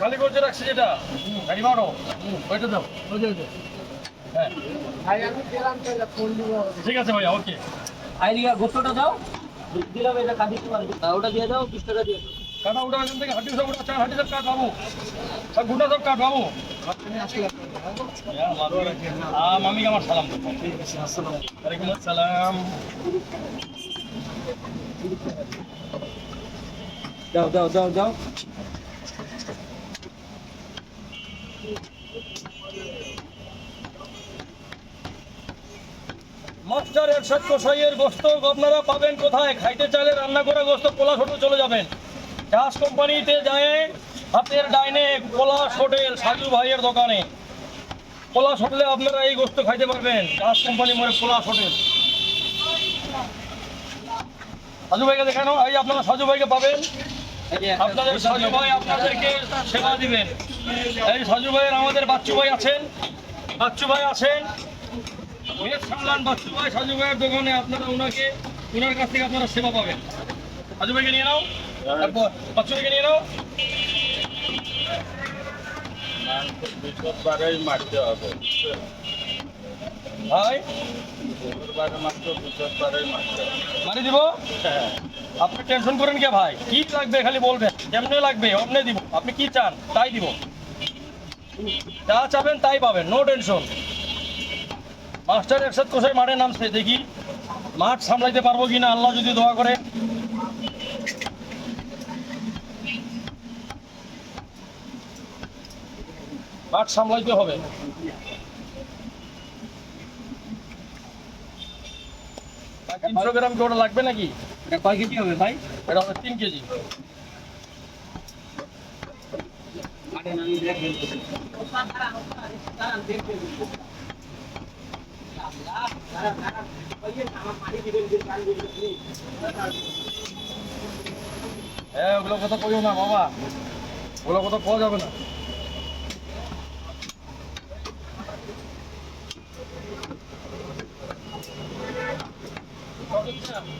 খালি করছে রাখছি যেটা। গাড়ি মারো ওইটা দাও। হ্যাঁ। ঠিক আছে ভাইয়া, ওকে। আইডিয়া গোস্তটা দাও। দিলাম এটা কাটি ওটা দিয়ে দাও বিশ টাকা দিয়ে দাও। কাটা উঠা এখান থেকে সব উঠা সব গুটা সব বাবু হ্যাঁ আমার সালাম ওয়ালাইকুম আসসালাম। দাও দাও দাও দাও মাস্টার এরশাদ কসাইয়ের গোস্ত আপনারা পাবেন কোথায়? খাইতে চাইলে রান্না করা গোস্ত, পলাশ হোটেল চলে যাবেন। চাষ কোম্পানিতে যায় হাতের ডাইনে পলাশ হোটেল সাজু ভাইয়ের দোকানে। পলাশ হোটেলে আপনারা এই গোস্ত খাইতে পারবেন, চাষ কোম্পানি মানে পলাশ হোটেল। সাজু ভাইকে দেখানো, এই আপনারা সাজু ভাইকে পাবেন। আপনাদের সাজু ভাই আপনাদেরকে সেবা দিবেন। এই সাজু ভাইয়ের আমাদের বাচ্চু ভাই আছেন, বাচ্চু ভাই আছেন। মেয়ে সামলান বাচ্চু ভাই, সাজু ভাইয়ের দোকানে আপনারা ওনাকে, ওনার কাছ থেকে আপনারা সেবা পাবেন। সাজু ভাইকে নিয়ে নাও। নিয়ে নাও মারতে হবে ভাই মারি দিব? আপনি টেনশন করেন কে ভাই? কি লাগবে খালি বলবেন? কেমনে লাগবে? অমনে দিব। আপনি কি চান? তাই দিব। যা চাবেন তাই পাবেন। নো টেনশন মাস্টার একসাথ কোথায় মাঠে নামছে? দেখি। মাঠ সামলাইতে পারব কিনা? আল্লাহ যদি দোয়া করে। মাঠ সামলাইতে হবে। তিনশো গ্রাম কি ওটা লাগবে নাকি? এটা কয় কেজি হবে ভাই? এটা হবে তিন কেজি। হ্যাঁ ওগুলো কথা কইও না বাবা। ওগুলো কথা পাওয়া যাবে না।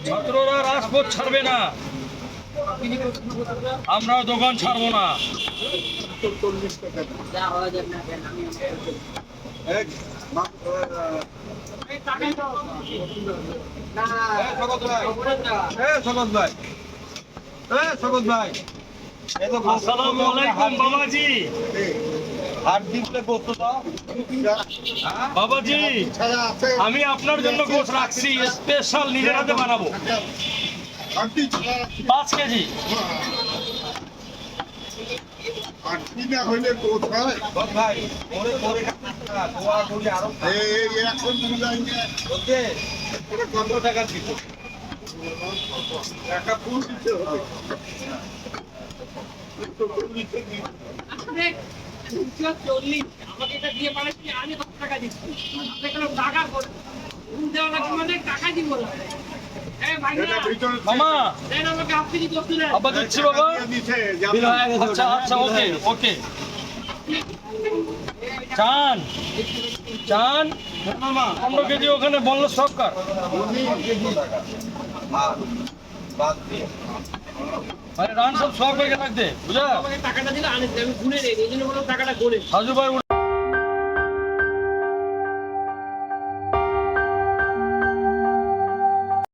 ছাত্ররা রাজপথ ছাড়বে না। আমরাও দোকান ছাড়বো না। আসসালামু আলাইকুম বাবাজি। বাবাজি আমি আপনার জন্য গোছ রাখছি স্পেশাল নিজের হাতে বানাবো। পাঁচ কেজি। কত টাকা দিত টাকা ফুল দিতে হবে। চল্লিশ আমাকে এটা দিয়ে মানে আমি কত টাকা দিচ্ছি আপনি কোনো টাকা করে ঘুম দেওয়া লাগবে মানে টাকা দিব না এই ভাই না, এটা ভিতরে মামা দেন আমাকে হাফ কেজি করতে দেন আব্বা দিচ্ছি বাবা আচ্ছা আচ্ছা ওকে ওকে। চান চান পনেরো কেজি ওখানে বলল সব কার আরে রান সব শখ হয়ে গেছে বুঝা টাকাটা দিলে আনে আমি গুনে নেই এই জন্য বললাম টাকাটা গোলে সাজু ভাই